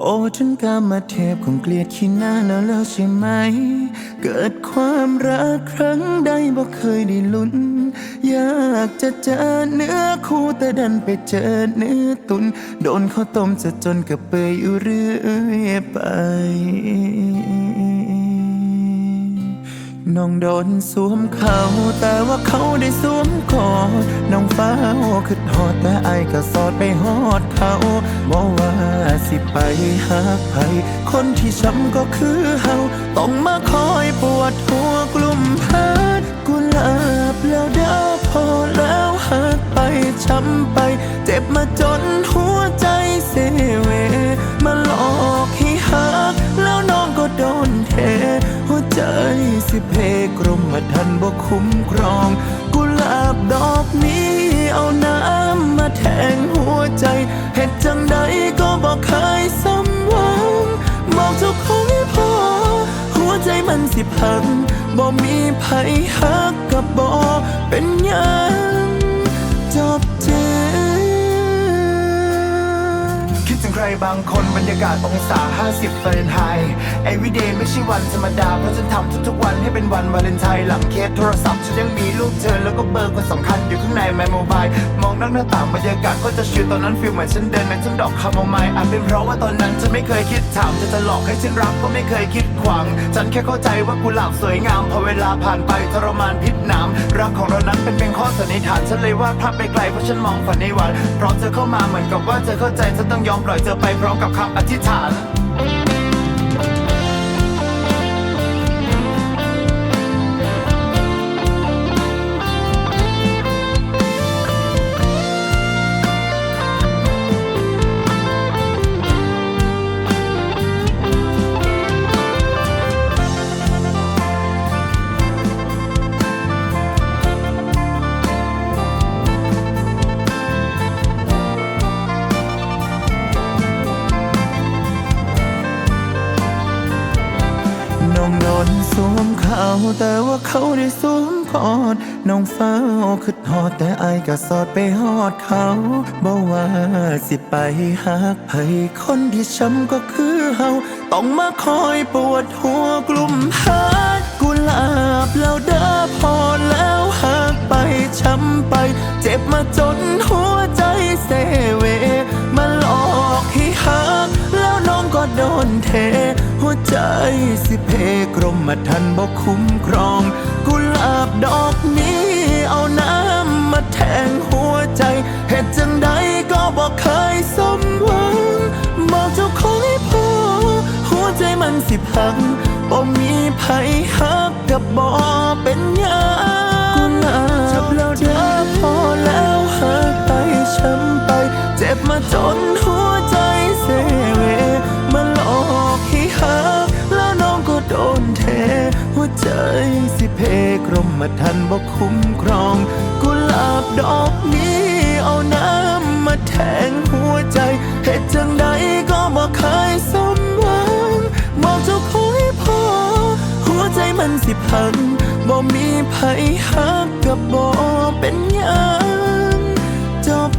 โอ้ถึงกามาเทพคงเกลียดขี้หน้าแล้วแล้วใช่ไหม เกิดความรักครั้งใดบ่เคยได้ลุ้น อยากจะเจอเนื้อคู่แต่ดันไปเจอเนื้อตุน โดนเขาต้มจะจนกระเปอยอยู่เรื่อยไป น้องโดนสวมเขาแต่ว่าเขาได้สวมกอดน้องฟ้าคือหอดแต่ไอายก็สอดไปหอดเขาบอกว่าสิไปหาใครคนที่ช้ำก็คือเฮาต้องมาคอยปวดหัวกลุ่มพัดกุหลาบแล้วเด้อพอแล้วหักไปช้ำไป เจ็บมาจนหัว สิเพกรมมาทันบ่คุ้มครอง กุหลาบดอกนี้เอาน้ำมาแทงหัวใจเหตุจังใดก็บอกเคยสมหวังบอกเจ้าคงไม่พอ หัวใจมันสิพังบ่มีไผหักกับบ่เป็นยังจบเจคิง ใครบางคนบรรยากาศองศา 50 เฟรนไฮต์ everyday ไม่ใช่วันธรรมดา เพราะฉันทำทุกๆวันให้เป็นวันวาเลนไทน์หลังเคสโทรศัพท์ฉันยังมีรูปเธอแล้วก็เบอร์คนสำคัญอยู่ข้างในแมโมบายมองนอกหน้าต่างบรรยากาศก็จะชิลตอนนั้นฟีลเหมือนฉันเดินในทุ่งดอกคาโมไมล์อาจเป็นเพราะว่าตอนนั้นฉันไม่เคยคิดถามจะจะหลอกให้ฉันรักก็ไม่เคยคิดขวางฉันแค่เข้าใจว่ากุหลาบสวยงามพอเวลาผ่านไปทรมานพิษน้ำรักของเรานั้นเป็นเพียงข้อสันนิษฐานฉันเลยว่าภาพไปไกลเพราะฉันมองฝันในวันเพราะเธอเข้ามาเหมือนกับว่าเธอเข้าใจฉันต้องยอมปล่อยเธอไปพร้อมกับคำอธิษฐาน องโดนสวมเขาแต่ว่าเขาได้สวมกอดน้องเฝ้าคือหอดแต่ไอายก็สอดไปหอดเขาบอกว่าสิไปหักไผคนที่ช้ำก็คือเฮาต้องมาคอยปวดหัวกลุ่มพัดกุหลาบแล้วเด้อพอแล้วหักไปช้ำไป เจ็บมาจนหัวใจเซ เท หัวใจสิเพกรมมาทันบ่คุ้มครอง กุหลาบดอกนี้เอาน้ำมาแทงหัวใจเหตุจังใดก็บอกเคยสมหวังบอกเจ้าของให้พอหัวใจมันสิพังบ่มีไผหักกับบ่เป็นหยังกุหลาบแล้วเด้อพอแล้วหักไปช้ำไป เจ็บมาจน ใจสิเพกรมมาทันบ่คุ้มครอง กุหลาบดอกนี้เอาน้ำมาแทงหัวใจเหตุจังใดก็บอกเคยสมหวังบอกเจ้าของให้พอ หัวใจมันสิพังบ่มีไผหักกับบ่เป็นยังจบ